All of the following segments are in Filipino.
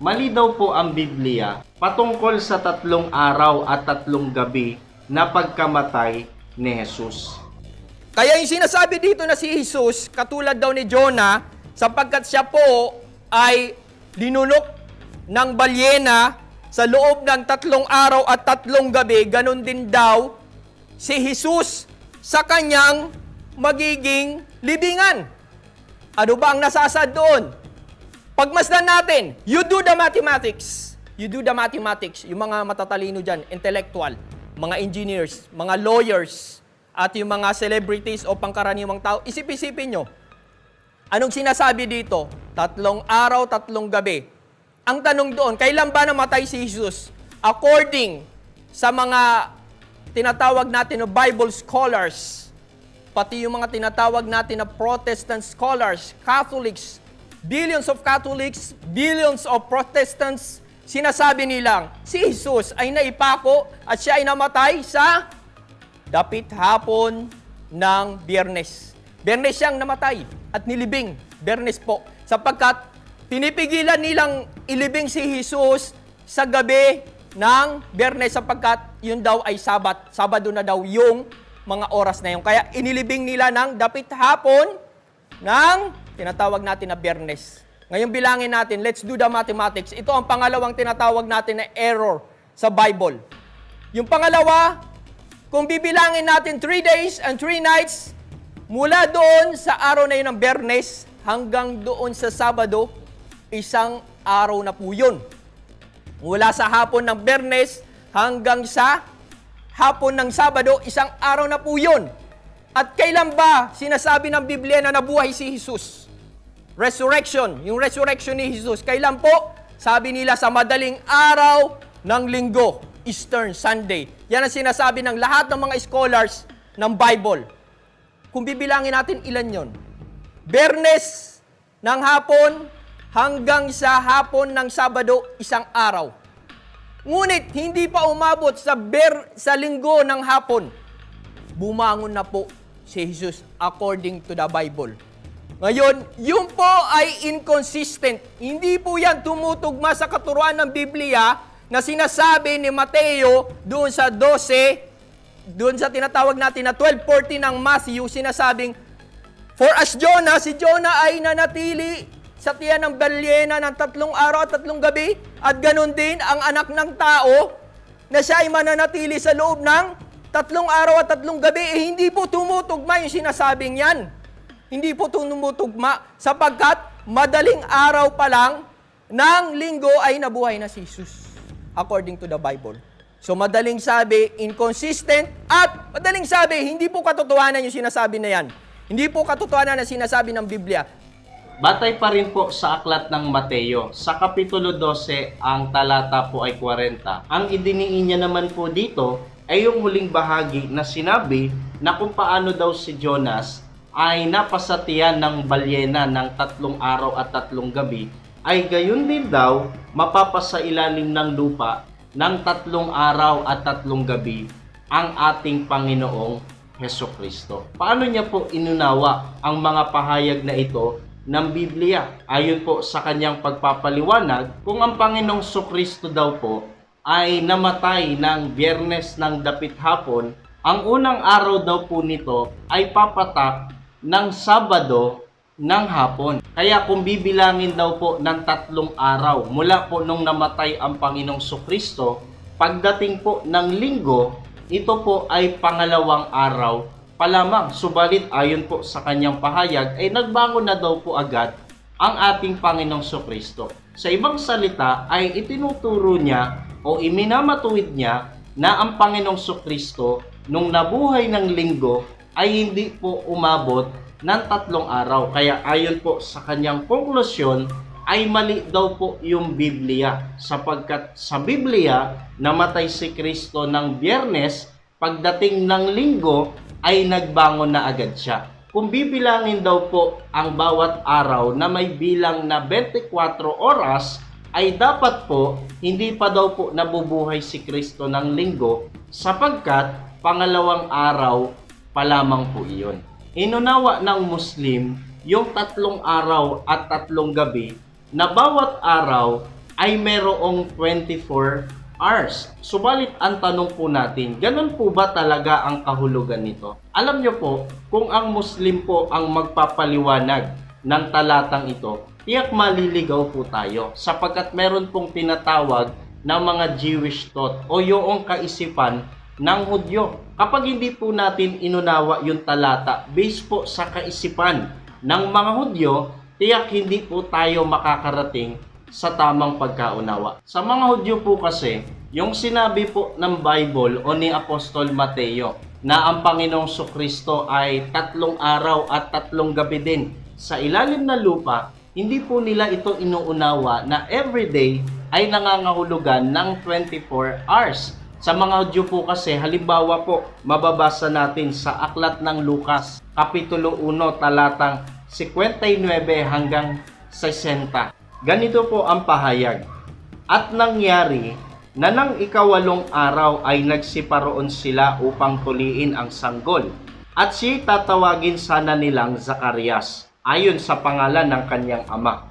mali daw po ang Biblia patungkol sa tatlong araw at tatlong gabi na pagkamatay ni Jesus. Kaya yung sinasabi dito na si Jesus, katulad daw ni Jonah, sapagkat siya po ay linunok ng balyena sa loob ng tatlong araw at tatlong gabi, ganun din daw si Jesus sa kanyang magiging libingan. Ano ba ang nasasad doon? Pagmasdan natin, you do the mathematics. You do the mathematics. Yung mga matatalino dyan, intellectual, mga engineers, mga lawyers, at yung mga celebrities o pangkaraniwang tao, isip-isipin nyo. Anong sinasabi dito? Tatlong araw, tatlong gabi. Ang tanong doon, kailan ba namatay si Jesus? According sa mga tinatawag natin na Bible scholars, pati yung mga tinatawag natin na Protestant scholars, Catholics, billions of Catholics, billions of Protestants, sinasabi nilang si Jesus ay naipako at siya ay namatay sa dapit hapon ng biyernes. Biyernes siyang namatay at nilibing. Biyernes po. Sapagkat pinipigilan nilang ilibing si Jesus sa gabi ng biyernes sapagkat yun daw ay sabat. Sabado na daw yung mga oras na yun. Kaya inilibing nila ng dapit hapon ng tinatawag natin na biyernes. Ngayon bilangin natin, let's do the mathematics. Ito ang pangalawang tinatawag natin na error sa Bible. Yung pangalawa, kung bibilangin natin 3 days and 3 nights, mula doon sa araw na yun ng Bernes hanggang doon sa Sabado, isang araw na po yun. Mula sa hapon ng Bernes hanggang sa hapon ng Sabado, isang araw na po yun. At kailan ba sinasabi ng Biblia na nabuhay si Jesus? Resurrection, yung resurrection ni Jesus. Kailan po? Sabi nila sa madaling araw ng linggo, Eastern Sunday. Yan ang sinasabi ng lahat ng mga scholars ng Bible. Kung bibilangin natin ilan yon. Bernes ng hapon hanggang sa hapon ng Sabado, isang araw. Ngunit hindi pa umabot sa ber sa linggo ng hapon. Bumangon na po si Jesus according to the Bible. Ngayon, yun po ay inconsistent. Hindi po yan tumutugma sa katuruan ng Biblia na sinasabi ni Mateo doon sa 12, doon sa tinatawag natin na 12.40 ng Matthew, sinasabing, For as Jonah, si Jonah ay nanatili sa tiyan ng balyena ng tatlong araw at tatlong gabi, at ganun din ang anak ng tao na siya ay mananatili sa loob ng tatlong araw at tatlong gabi, eh, hindi po tumutugma yung sinasabing yan. Hindi po tumutugma sapagkat madaling araw pa lang ng linggo ay nabuhay na si Jesus according to the Bible. So madaling sabi, inconsistent at madaling sabi, hindi po katotohanan yung sinasabi na yan. Hindi po katotohanan na sinasabi ng Biblia. Batay pa rin po sa aklat ng Mateo, sa Kapitulo 12, ang talata po ay 40. Ang idiniin niya naman po dito ay yung huling bahagi na sinabi na kung paano daw si Jonas ay napasatiyan ng balyena ng tatlong araw at tatlong gabi, ay gayon din daw mapapasa ilalim ng lupa ng tatlong araw at tatlong gabi ang ating Panginoong Heso Kristo. Paano niya po inunawa ang mga pahayag na ito ng Biblia? Ayon po sa kanyang pagpapaliwanag, kung ang Panginoong Kristo daw po ay namatay ng biyernes ng dapit hapon, ang unang araw daw po nito ay papatak ng Sabado ng hapon. Kaya kung bibilangin daw po ng tatlong araw mula po nung namatay ang Panginoong Kristo, pagdating po ng linggo, ito po ay pangalawang araw pa lamang. Subalit ayon po sa kanyang pahayag ay nagbangon na daw po agad ang ating Panginoong Kristo. Sa ibang salita ay itinuturo niya o iminamatuwid niya na ang Panginoong Kristo nung nabuhay ng linggo ay hindi po umabot ng tatlong araw. Kaya ayon po sa kanyang konklusyon ay mali daw po yung Biblia sapagkat sa Biblia namatay si Kristo ng biyernes pagdating ng linggo ay nagbangon na agad siya. Kung bibilangin daw po ang bawat araw na may bilang na 24 oras ay dapat po hindi pa daw po nabubuhay si Kristo ng linggo sapagkat pangalawang araw pa lamang po iyon. Inunawa ng Muslim yung tatlong araw at tatlong gabi na bawat araw ay merong 24 hours. Subalit ang tanong po natin, ganun po ba talaga ang kahulugan nito? Alam nyo po, kung ang Muslim po ang magpapaliwanag ng talatang ito, tiyak maliligaw po tayo sapagkat meron pong tinatawag na mga Jewish thought o yung kaisipan ng Hudyo. Kapag hindi po natin inunawa yung talata based po sa kaisipan ng mga Hudyo, tiyak hindi po tayo makakarating sa tamang pagkaunawa. Sa mga Hudyo po kasi, yung sinabi po ng Bible o ni Apostol Mateo na ang Panginoong Kristo ay tatlong araw at tatlong gabi din sa ilalim ng lupa, hindi po nila ito inuunawa na everyday ay nangangahulugan ng 24 hours. Sa mga Hudyo po kasi, halimbawa po, mababasa natin sa Aklat ng Lukas, Kapitulo 1, talatang 59 hanggang 60. Ganito po ang pahayag. At nangyari na nang ikawalong araw ay nagsiparoon sila upang tuliin ang sanggol. At siya tatawagin sana nilang Zacarias, ayon sa pangalan ng kanyang ama.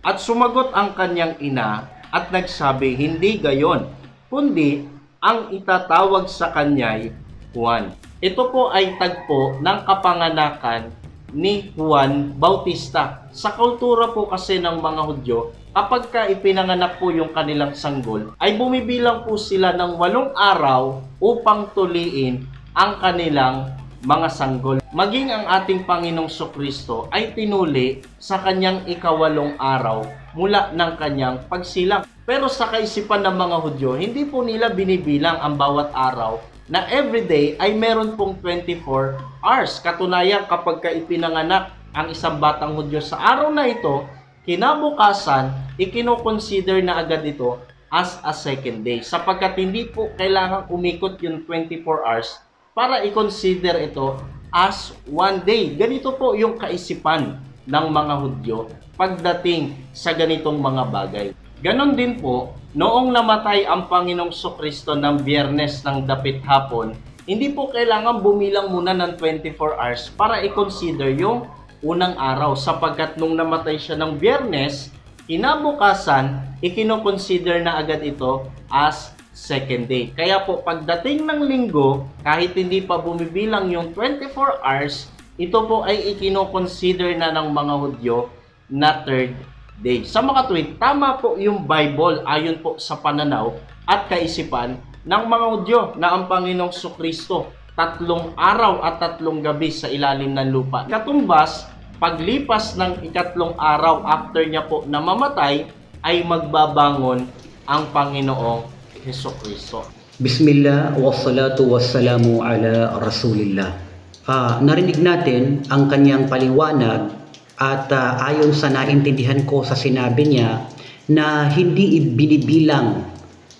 At sumagot ang kanyang ina at nagsabi, hindi gayon, kundi ang itatawag sa kanya'y Juan. Ito po ay tagpo ng kapanganakan ni Juan Bautista. Sa kultura po kasi ng mga Hudyo, kapag ka ipinanganak po yung kanilang sanggol, ay bumibilang po sila ng walong araw upang tuliin ang kanilang mga sanggol. Maging ang ating Panginong Sokristo ay tinuli sa kanyang ikawalong araw mula ng kanyang pagsilang. Pero sa kaisipan ng mga Hudyo, hindi po nila binibilang ang bawat araw na everyday ay meron pong 24 hours. Katunayan kapag ka ipinanganak ang isang batang Hudyo sa araw na ito, kinabukasan, ikinoconsider na agad ito as a second day. Sapagkat hindi po kailangang umikot yung 24 hours para i-consider ito as one day. Ganito po yung kaisipan ng mga Hudyo pagdating sa ganitong mga bagay. Ganon din po, noong namatay ang Panginoong Sokristo ng biyernes ng dapit hapon, hindi po kailangan bumilang muna ng 24 hours para i-consider yung unang araw sapagkat nung namatay siya ng biyernes, kinabukasan, ikinoconsider na agad ito as second day. Kaya po pagdating ng linggo, kahit hindi pa bumibilang yung 24 hours, ito po ay ikinoconsider na ng mga Hudyo na third day. Sa mga tweet, tama po yung Bible ayon po sa pananaw at kaisipan ng mga Hudyo na ang Panginoong Sukristo tatlong araw at tatlong gabi sa ilalim ng lupa. Katumbas, paglipas ng ikatlong araw after niya po namamatay, ay magbabangon ang Panginoong Heso Kristo. Bismillah wa salatu wa salamu ala Rasulillah. Ah, narinig natin ang kanyang paliwanag at ah, ayon sa naintindihan ko sa sinabi niya na hindi ibinibilang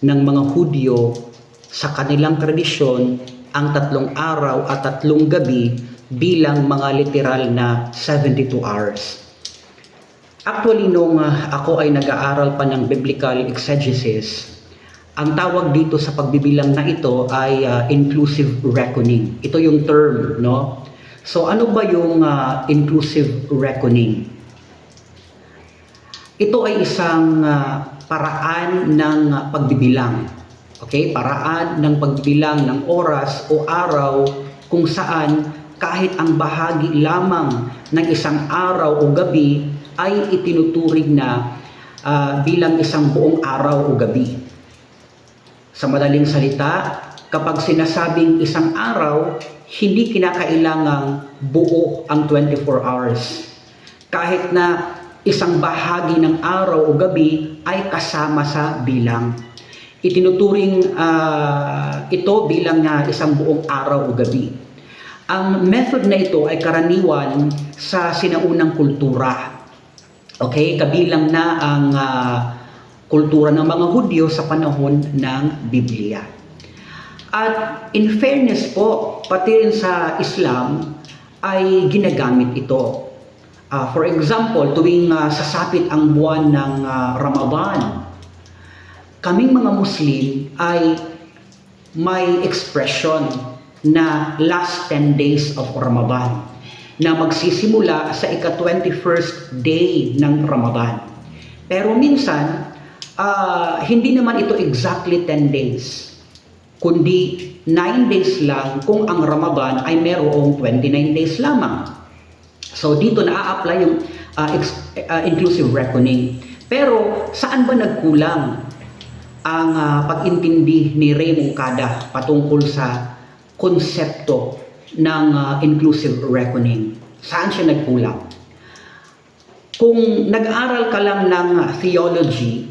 ng mga Hudyo sa kanilang tradisyon ang tatlong araw at tatlong gabi bilang mga literal na 72 hours. Actually, nung ah, ako ay nag-aaral pa ng biblical exegesis, ang tawag dito sa pagbibilang na ito ay ah, inclusive reckoning. Ito yung term, no? So ano ba yung ah, inclusive reckoning? Ito ay isang ah, paraan ng ah, pagbibilang. Okay? Paraan ng pagbibilang ng oras o araw kung saan kahit ang bahagi lamang ng isang araw o gabi ay itinuturing na ah, bilang isang buong araw o gabi. Sa madaling salita, kapag sinasabing isang araw, hindi kinakailangang buo ang 24 hours. Kahit na isang bahagi ng araw o gabi ay kasama sa bilang. Itinuturing ah, ito bilang nga isang buong araw o gabi. Ang method na ito ay karaniwan sa sinaunang kultura. Okay, kabilang na ang ah, kultura ng mga Hudyo sa panahon ng Biblia. At in fairness po, pati rin sa Islam ay ginagamit ito. Ah, for example, tuwing ah, sasapit ang buwan ng ah, Ramadan, kaming mga Muslim ay may expression na last 10 days of Ramadan na magsisimula sa ika-21st day ng Ramadan. Pero minsan, ah, hindi naman ito exactly 10 days, kundi 9 days lang kung ang Ramadan ay merong 29 days lamang. So dito na-apply yung ah, ex- ah, inclusive reckoning. Pero saan ba nagkulang ang ah, pag-intindi ni Raymond Kada patungkol sa konsepto ng ah, inclusive reckoning? Saan siya nagkulang? Kung nag-aral ka lang ng ah, theology,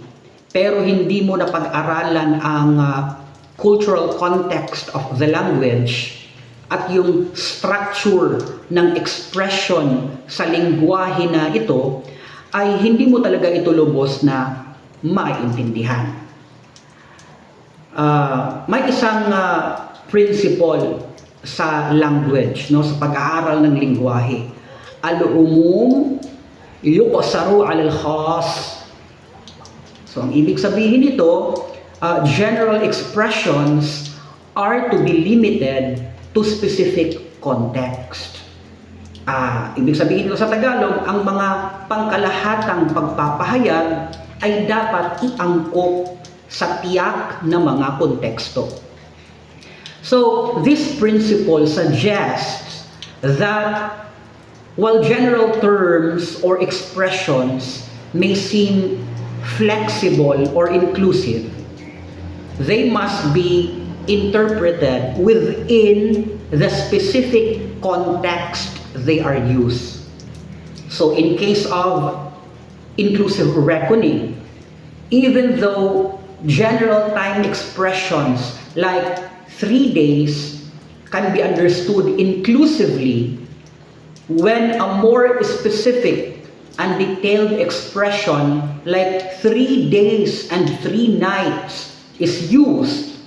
pero hindi mo na pag-aralan ang ah, cultural context of the language at yung structure ng expression sa lingwahe na ito, ay hindi mo talaga ito lubos na maintindihan. Ah, may isang ah, principle sa language, no, sa pag-aaral ng lingwahe. Al-umum yuqsaru al khas. So ang ibig sabihin nito, uh, general expressions are to be limited to specific context. Ah, ibig sabihin nito sa Tagalog, ang mga pangkalahatang pagpapahayag ay dapat iangkop sa tiyak na mga konteksto. So, this principle suggests that while general terms or expressions may seem flexible or inclusive, they must be interpreted within the specific context they are used. So, in case of inclusive reckoning, even though general time expressions like three days can be understood inclusively, when a more specific and detailed expression like three days and three nights is used,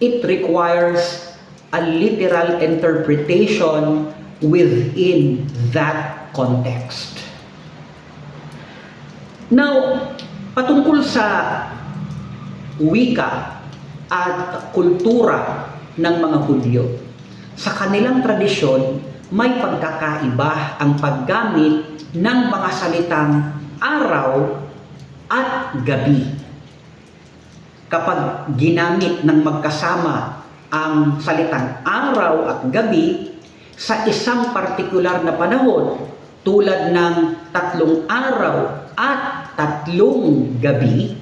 it requires a literal interpretation within that context. Now, patungkol sa wika at kultura ng mga Hudyo, sa kanilang tradisyon, may pagkakaiba ang paggamit ng mga salitang araw at gabi. Kapag ginamit ng magkasama ang salitang araw at gabi sa isang partikular na panahon tulad ng tatlong araw at tatlong gabi,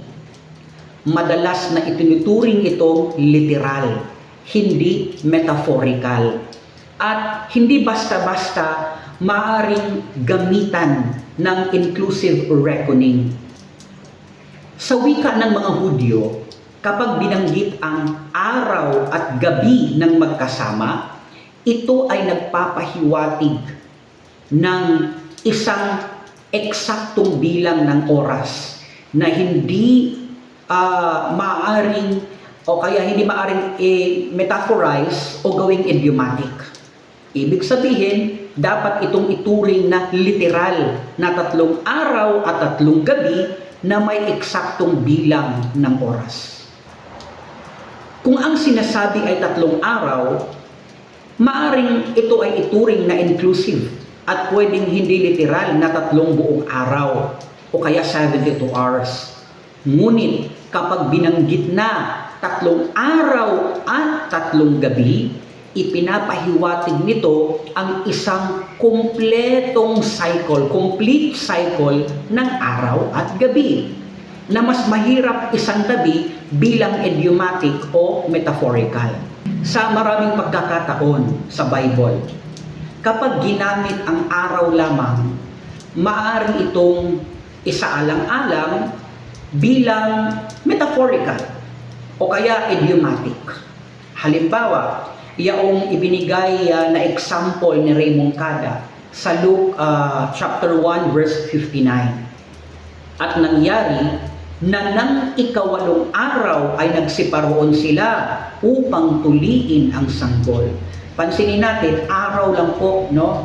madalas na itinuturing itong literal, hindi metaphorical. At hindi basta-basta maaring gamitan ng inclusive reckoning. Sa wika ng mga Hudyo, kapag binanggit ang araw at gabi ng magkasama, ito ay nagpapahiwatig ng isang eksaktong bilang ng oras na hindi ah, maaring o kaya hindi maaring i-metaphorize o gawing idiomatic. Ibig sabihin, dapat itong ituring na literal na tatlong araw at tatlong gabi na may eksaktong bilang ng oras. Kung ang sinasabi ay tatlong araw, maaring ito ay ituring na inclusive at pwedeng hindi literal na tatlong buong araw o kaya 72 hours. Ngunit kapag binanggit na tatlong araw at tatlong gabi, ipinapahiwatig nito ang isang kumpletong cycle, complete cycle ng araw at gabi na mas mahirap isang tabi bilang idiomatic o metaphorical. Sa maraming pagkakataon sa Bible, kapag ginamit ang araw lamang, maaari itong isaalang-alang bilang metaphorical o kaya idiomatic. Halimbawa, yaong ibinigay ah, na example ni Raymond Kada sa Luke ah, chapter 1 verse 59. At nangyari na nang ikawalong araw ay nagsiparoon sila upang tuliin ang sanggol. Pansinin natin, araw lang po, no?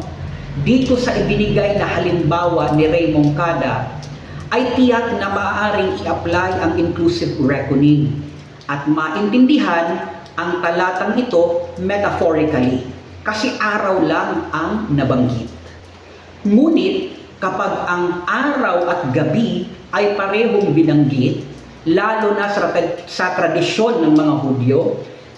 Dito sa ibinigay na halimbawa ni Raymond Kada, ay tiyak na maaaring i-apply ang inclusive reckoning at maintindihan ang talatang ito metaphorically kasi araw lang ang nabanggit. Ngunit kapag ang araw at gabi ay parehong binanggit, lalo na sa, sa tradisyon ng mga Hudyo,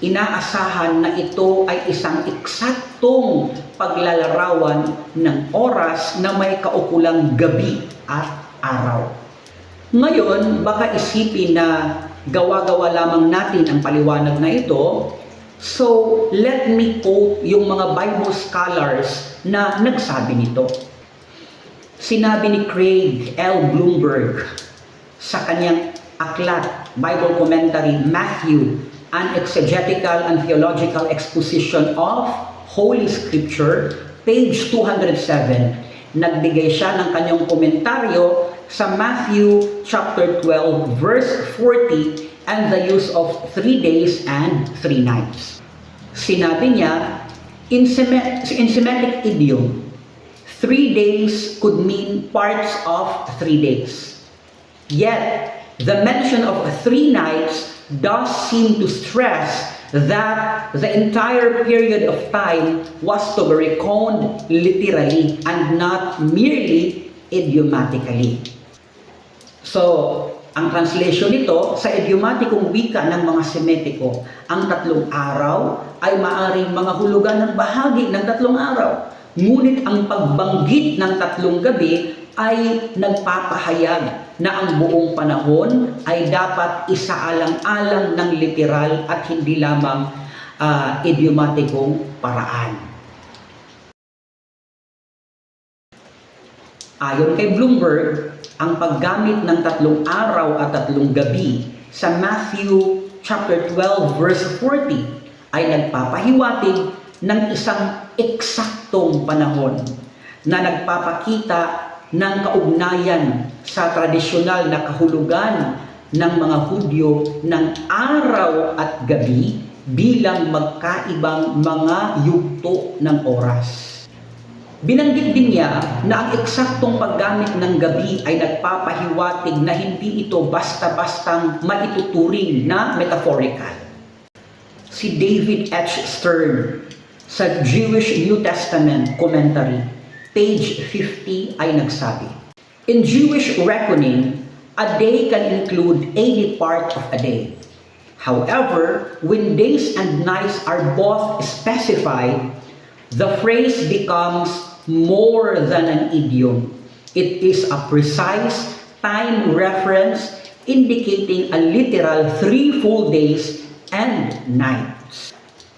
inaasahan na ito ay isang eksaktong paglalarawan ng oras na may kaukulang gabi at araw. Ngayon, baka isipin na gawa-gawa lamang natin ang paliwanag na ito. So, let me quote yung mga Bible scholars na nagsabi nito. Sinabi ni Craig L. Bloomberg sa kanyang aklat, Bible Commentary, Matthew, An Exegetical and Theological Exposition of Holy Scripture, page 207. Nagbigay siya ng kanyang komentaryo sa Matthew chapter 12 verse 40 and the use of three days and three nights. Sinabi niya, in, Semitic, idiom, three days could mean parts of three days. Yet, the mention of three nights does seem to stress that the entire period of time was to be reckoned literally and not merely idiomatically. So, ang translation nito sa idiomatikong wika ng mga Semetiko, ang tatlong araw ay maaring mga hulugan ng bahagi ng tatlong araw. Ngunit ang pagbanggit ng tatlong gabi ay nagpapahayag na ang buong panahon ay dapat isaalang-alang ng literal at hindi lamang ah, idiomatikong paraan. Ayon kay Bloomberg, ang paggamit ng tatlong araw at tatlong gabi sa Matthew chapter 12 verse 40 ay nagpapahiwatig ng isang eksaktong panahon na nagpapakita ng kaugnayan sa tradisyonal na kahulugan ng mga Hudyo ng araw at gabi bilang magkaibang mga yugto ng oras. Binanggit din niya na ang eksaktong paggamit ng gabi ay nagpapahiwatig na hindi ito basta-bastang maituturing na metaphorical. Si David H. Stern sa Jewish New Testament Commentary, page 50 ay nagsabi, In Jewish reckoning, a day can include any part of a day. However, when days and nights are both specified, the phrase becomes more than an idiom. It is a precise time reference indicating a literal three full days and nights.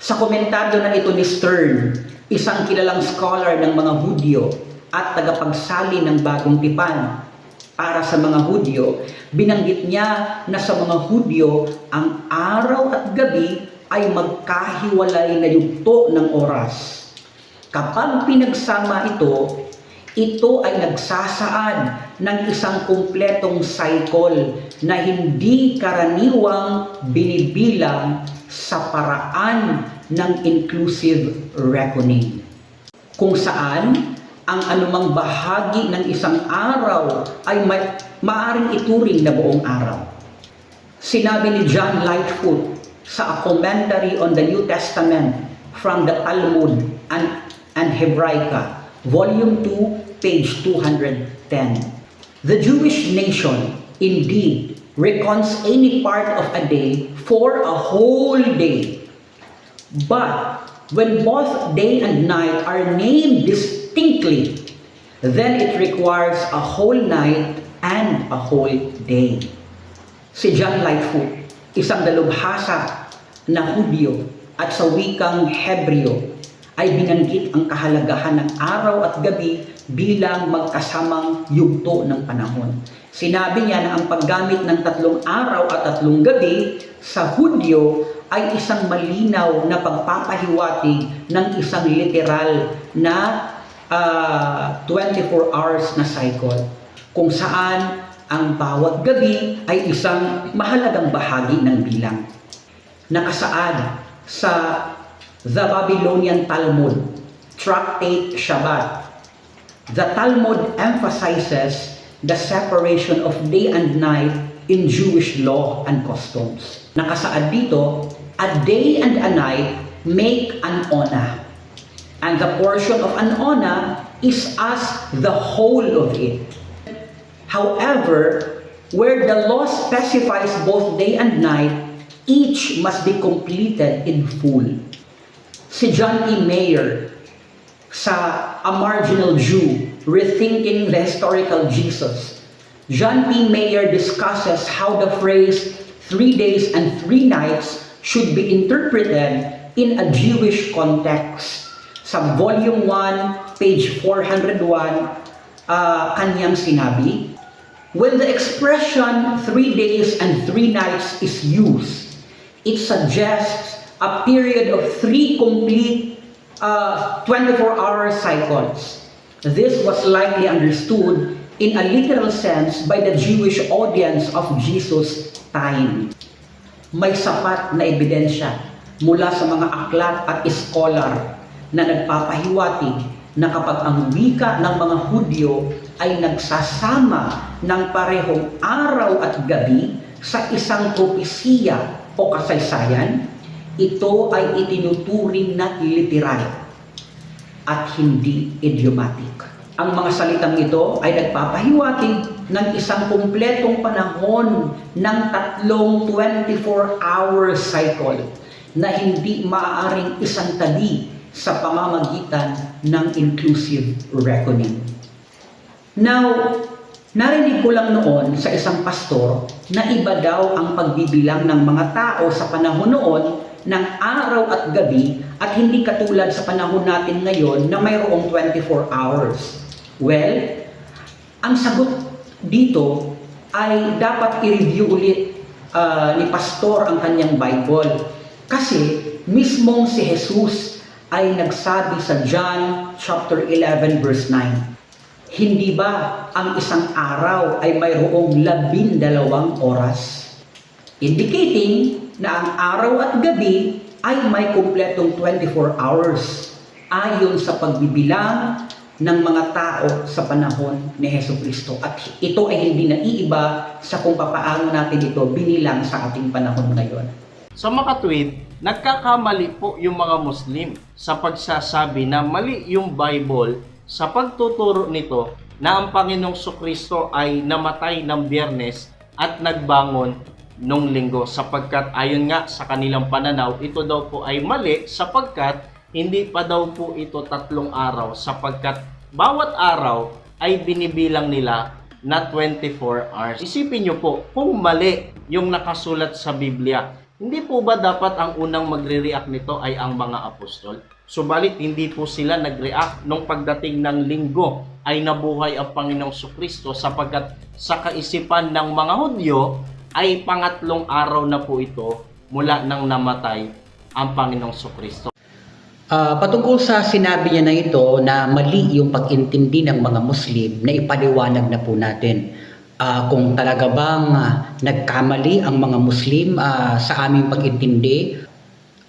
Sa komentaryo na ito ni Stern, isang kilalang scholar ng mga Hudyo at tagapagsali ng bagong tipan para sa mga Hudyo, binanggit niya na sa mga Hudyo, ang araw at gabi ay magkahiwalay na yugto ng oras. Kapag pinagsama ito, ito ay nagsasaad ng isang kumpletong cycle na hindi karaniwang binibilang sa paraan ng inclusive reckoning. Kung saan ang anumang bahagi ng isang araw ay ma- maaring ituring na buong araw. Sinabi ni John Lightfoot sa A Commentary on the New Testament from the Talmud and, and Hebraica, Volume 2, page 210. The Jewish nation indeed reckons any part of a day for a whole day. But when both day and night are named distinctly, then it requires a whole night and a whole day. Si John Lightfoot, isang dalubhasa na Hudyo at sa wikang Hebreo, ay binanggit ang kahalagahan ng araw at gabi bilang magkasamang yugto ng panahon. Sinabi niya na ang paggamit ng tatlong araw at tatlong gabi sa Hudyo ay isang malinaw na pagpapahiwatig ng isang literal na ah, 24 hours na cycle kung saan ang bawat gabi ay isang mahalagang bahagi ng bilang. Nakasaad sa The Babylonian Talmud, Tractate Shabbat. The Talmud emphasizes the separation of day and night in Jewish law and customs. Nakasaad dito, a day and a night make an ona. And the portion of an ona is as the whole of it. However, where the law specifies both day and night, each must be completed in full. Si John E. Mayer sa A Marginal Jew, Rethinking the Historical Jesus, John P. Mayer discusses how the phrase three days and three nights should be interpreted in a Jewish context. Sa Volume 1, page 401, ah, kanyang sinabi, When the expression three days and three nights is used, it suggests a period of three complete uh, 24-hour cycles. This was likely understood in a literal sense by the Jewish audience of Jesus' time. May sapat na ebidensya mula sa mga aklat at scholar na nagpapahiwatig na kapag ang wika ng mga Hudyo ay nagsasama ng parehong araw at gabi sa isang propesiya o kasaysayan, ito ay itinuturing na literal at hindi idiomatic. Ang mga salitang ito ay nagpapahiwatig ng isang kumpletong panahon ng tatlong 24-hour cycle na hindi maaaring isang tali sa pamamagitan ng inclusive reckoning. Now, narinig ko lang noon sa isang pastor na iba daw ang pagbibilang ng mga tao sa panahon noon ng araw at gabi at hindi katulad sa panahon natin ngayon na mayroong 24 hours. Well, ang sagot dito ay dapat i-review ulit ah, ni pastor ang kanyang Bible. Kasi mismong si Jesus ay nagsabi sa John chapter 11 verse 9. Hindi ba ang isang araw ay mayroong labindalawang oras? Indicating na ang araw at gabi ay may kumpletong 24 hours ayon sa pagbibilang ng mga tao sa panahon ni Heso Kristo. At ito ay hindi naiiba sa kung papaano natin ito binilang sa ating panahon ngayon. Sa makatwid, nagkakamali po yung mga Muslim sa pagsasabi na mali yung Bible sa pagtuturo nito na ang Panginoong Kristo ay namatay ng biyernes at nagbangon nung linggo sapagkat ayon nga sa kanilang pananaw ito daw po ay mali sapagkat hindi pa daw po ito tatlong araw sapagkat bawat araw ay binibilang nila na 24 hours. Isipin nyo po, kung mali yung nakasulat sa Biblia, hindi po ba dapat ang unang magre-react nito ay ang mga apostol? Subalit hindi po sila nag-react nung pagdating ng linggo ay nabuhay ang Panginoong Kristo sapagkat sa kaisipan ng mga Hudyo ay pangatlong araw na po ito mula nang namatay ang Panginoong Kristo. Ah, patungkol sa sinabi niya na ito na mali yung pag-intindi ng mga Muslim na ipaliwanag na po natin. Ah, kung talaga bang ah, nagkamali ang mga Muslim ah, sa aming pag-intindi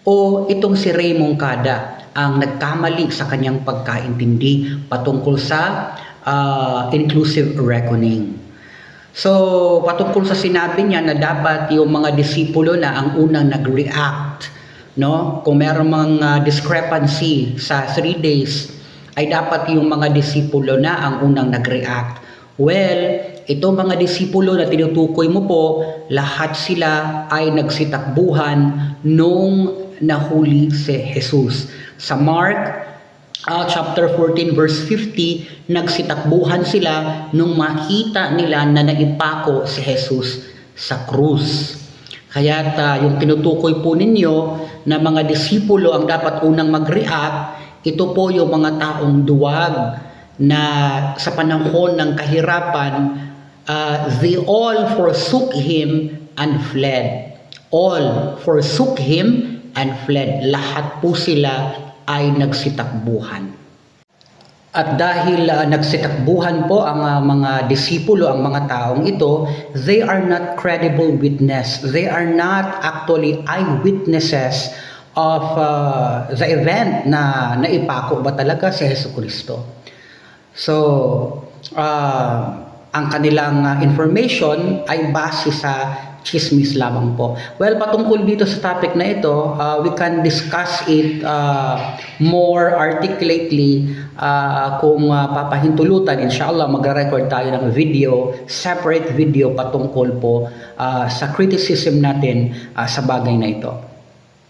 o itong si Raymond Kada ang nagkamali sa kanyang pagkaintindi patungkol sa ah, inclusive reckoning. So, patungkol sa sinabi niya na dapat yung mga disipulo na ang unang nag-react, no? Kung meron mga discrepancy sa three days, ay dapat yung mga disipulo na ang unang nag-react. Well, ito mga disipulo na tinutukoy mo po, lahat sila ay nagsitakbuhan nung nahuli si Jesus. Sa Mark Ah, chapter 14 verse 50, nagsitakbuhan sila nung makita nila na naipako si Jesus sa krus. Kaya yung tinutukoy po ninyo na mga disipulo ang dapat unang mag-react, ito po yung mga taong duwag na sa panahon ng kahirapan, ah, they all forsook Him and fled. All forsook Him and fled. Lahat po sila ay nagsitakbuhan. At dahil ah, nagsitakbuhan po ang ah, mga disipulo, ang mga taong ito, they are not credible witness. They are not actually eyewitnesses of ah, the event na naipako ba talaga si Heso Kristo. So, ah, ang kanilang ah, information ay base sa chismis lamang po. Well, patungkol dito sa topic na ito, uh, we can discuss it uh, more articulately uh, kung uh, papahintulutan. Inshallah, magre-record tayo ng video, separate video patungkol po uh, sa criticism natin uh, sa bagay na ito.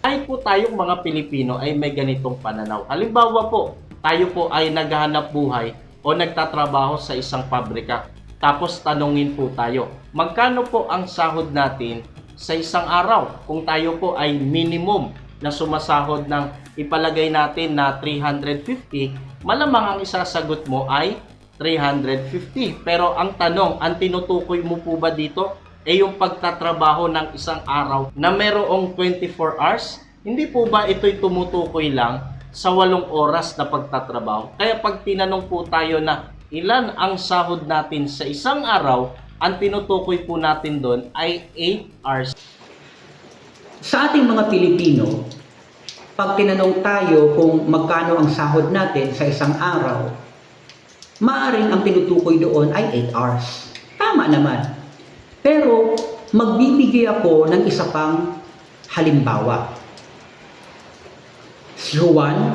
Ay po tayong mga Pilipino ay may ganitong pananaw. Halimbawa po, tayo po ay naghahanap buhay o nagtatrabaho sa isang pabrika. Tapos tanungin po tayo, magkano po ang sahod natin sa isang araw? Kung tayo po ay minimum na sumasahod ng ipalagay natin na 350, malamang ang isasagot mo ay 350. Pero ang tanong, ang tinutukoy mo po ba dito ay yung pagtatrabaho ng isang araw na merong 24 hours? Hindi po ba ito'y tumutukoy lang sa walong oras na pagtatrabaho? Kaya pag tinanong po tayo na ilan ang sahod natin sa isang araw, ang tinutukoy po natin doon ay 8 hours. Sa ating mga Pilipino, pag tinanong tayo kung magkano ang sahod natin sa isang araw, maaring ang tinutukoy doon ay 8 hours. Tama naman. Pero magbibigay ako ng isa pang halimbawa. Si Juan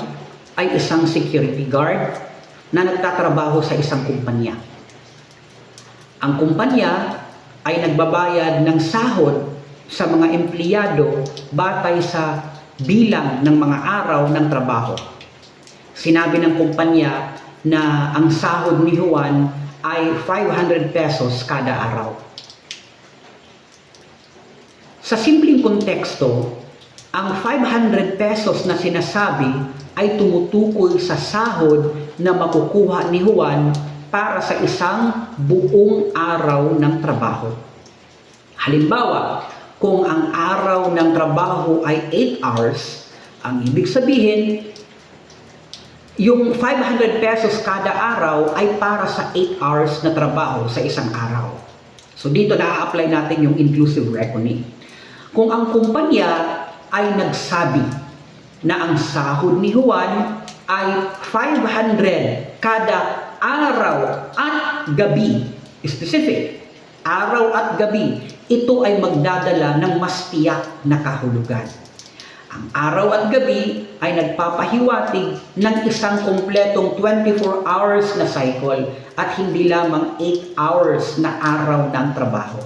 ay isang security guard na nagtatrabaho sa isang kumpanya. Ang kumpanya ay nagbabayad ng sahod sa mga empleyado batay sa bilang ng mga araw ng trabaho. Sinabi ng kumpanya na ang sahod ni Juan ay 500 pesos kada araw. Sa simpleng konteksto, ang 500 pesos na sinasabi ay tumutukoy sa sahod na makukuha ni Juan para sa isang buong araw ng trabaho. Halimbawa, kung ang araw ng trabaho ay 8 hours, ang ibig sabihin, yung 500 pesos kada araw ay para sa 8 hours na trabaho sa isang araw. So dito na-apply natin yung inclusive reckoning. Kung ang kumpanya ay nagsabi na ang sahod ni Juan ay 500 kada araw at gabi, specific, araw at gabi, ito ay magdadala ng mas tiyak na kahulugan. Ang araw at gabi ay nagpapahiwatig ng isang kompletong 24 hours na cycle at hindi lamang 8 hours na araw ng trabaho.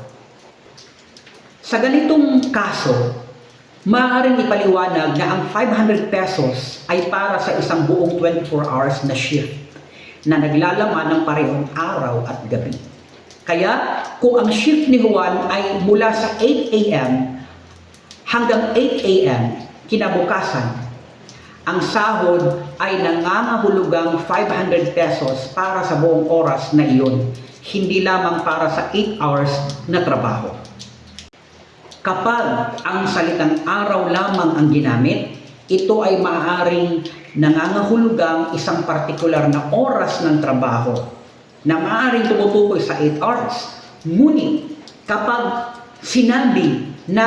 Sa ganitong kaso, maaaring ipaliwanag na ang 500 pesos ay para sa isang buong 24 hours na shift na naglalaman ng parehong araw at gabi. Kaya kung ang shift ni Juan ay mula sa 8 a.m. hanggang 8 a.m. kinabukasan, ang sahod ay nangangahulugang 500 pesos para sa buong oras na iyon, hindi lamang para sa 8 hours na trabaho. Kapag ang salitang araw lamang ang ginamit, ito ay maaaring nangangahulugang isang partikular na oras ng trabaho na maaaring tumutukoy sa 8 hours. Ngunit kapag sinabi na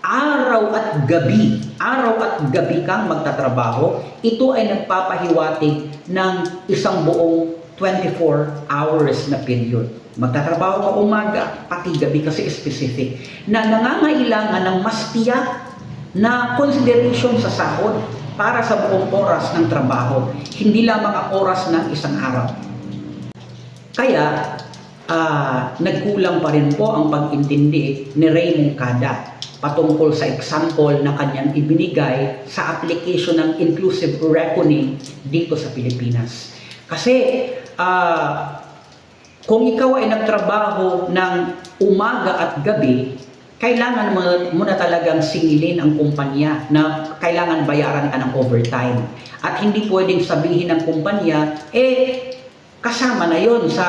araw at gabi, araw at gabi kang magtatrabaho, ito ay nagpapahiwatig ng isang buong 24 hours na period. Magtatrabaho ka umaga, pati gabi kasi specific, na nangangailangan ng mas tiyak na consideration sa sahod para sa buong oras ng trabaho, hindi lamang ang oras ng isang araw. Kaya, ah, nagkulang pa rin po ang pag-intindi ni Raymond Kada patungkol sa example na kanyang ibinigay sa application ng inclusive reckoning dito sa Pilipinas. Kasi, ah, kung ikaw ay nagtrabaho ng umaga at gabi, kailangan mo, na talagang singilin ang kumpanya na kailangan bayaran ka ng overtime. At hindi pwedeng sabihin ng kumpanya, eh, kasama na yon sa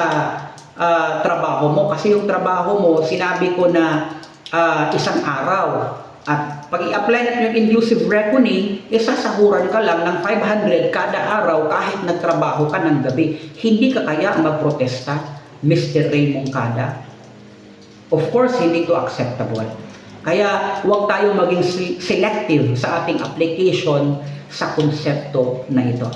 ah, trabaho mo. Kasi yung trabaho mo, sinabi ko na ah, isang araw. At pag i-apply natin yung inclusive reckoning, eh sasahuran ka lang ng 500 kada araw kahit nagtrabaho ka ng gabi. Hindi ka kaya magprotesta, Mr. Raymond Kada? Of course, hindi to acceptable. Kaya huwag tayong maging se- selective sa ating application sa konsepto na ito.